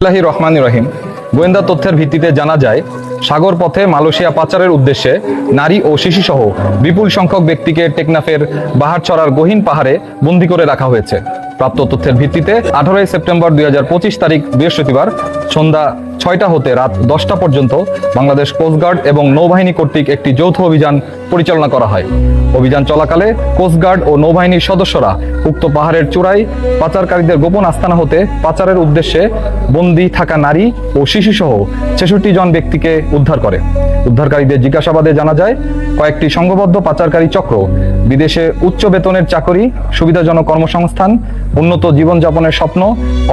ইসলাহি রহমান রহিম। গোয়েন্দা তথ্যের ভিত্তিতে জানা যায়, সাগর পথে মালয়েশিয়া পাচারের উদ্দেশ্যে নারী ও শিশুসহ বিপুল সংখ্যক ব্যক্তিকে টেকনাফের বাহারছড়ার গহীন পাহাড়ে বন্দি করে রাখা হয়েছে। প্রাপ্ত তথ্যের ভিত্তিতে আঠারোই সেপ্টেম্বর দুই হাজার পঁচিশ তারিখ বৃহস্পতিবার সন্ধ্যা ছয়টা হতে রাত দশটা পর্যন্ত বাংলাদেশ কোস্টগার্ড এবং নৌবাহিনী কর্তৃক একটি যৌথ অভিযান পরিচালনা করা হয়। অভিযান চলাকালে কোস্টগার্ড ও নৌবাহিনীর সদস্যরা উক্ত পাহাড়ের চূড়ায় পাচারকারীদের গোপন আস্তানা হতে পাচারের উদ্দেশ্যে বন্দি থাকা নারী ও শিশুসহ ছেষট্টি জন ব্যক্তিকে উদ্ধার করে। উদ্ধারকারীদের জিজ্ঞাসাবাদে জানা যায়, কয়েকটি সংঘবদ্ধ পাচারকারী চক্র, বিদেশে উচ্চ বেতনের চাকরি, সুবিধাজনক কর্মসংস্থান, উন্নত জীবনযাপনের স্বপ্ন,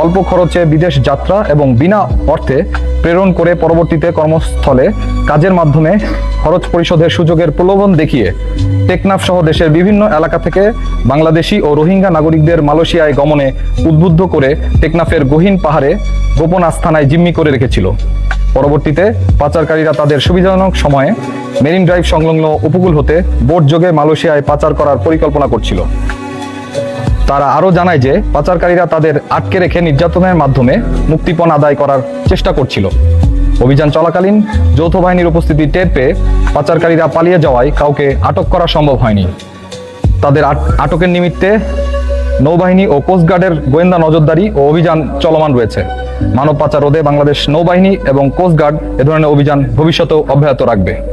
অল্প খরচে বিদেশ যাত্রা এবং বিনা অর্থে প্রেরণ করে পরবর্তীতে কর্মস্থলে কাজের মাধ্যমে খরচ পরিশোধের সুযোগের প্রলোভন দেখিয়ে টেকনাফ সহ দেশের বিভিন্ন এলাকা থেকে বাংলাদেশি ও রোহিঙ্গা নাগরিকদের মালয়েশিয়ায় গমনে উদ্বুদ্ধ করে টেকনাফের গহীন পাহাড়ে গোপন আস্থানায় জিম্মি করে রেখেছিল। পরবর্তীতে পাচারকারীরা তাদের সুবিধাজনক সময়ে মেরিন ড্রাইভ সংলগ্ন উপকূল হতে বোট যোগে মালয়েশিয়ায় পাচার করার পরিকল্পনা করছিল। তারা আরও জানায় যে পাচারকারীরা তাদের আটকে রেখে নির্যাতনের মাধ্যমে মুক্তিপণ আদায় করার চেষ্টা করছিল। অভিযান চলাকালীন যৌথ বাহিনীর উপস্থিতি টের পেয়ে পাচারকারীরা পালিয়ে যাওয়ায় কাউকে আটক করা সম্ভব হয়নি। তাদের আট- আটকের নিমিত্তে নৌবাহিনী ও কোস্টগার্ডের গোয়েন্দা নজরদারি ও অভিযান চলমান রয়েছে। মানব পাচার রোধে বাংলাদেশ নৌবাহিনী এবং কোস্টগার্ড এ ধরনের অভিযান ভবিষ্যতেও অব্যাহত রাখবে।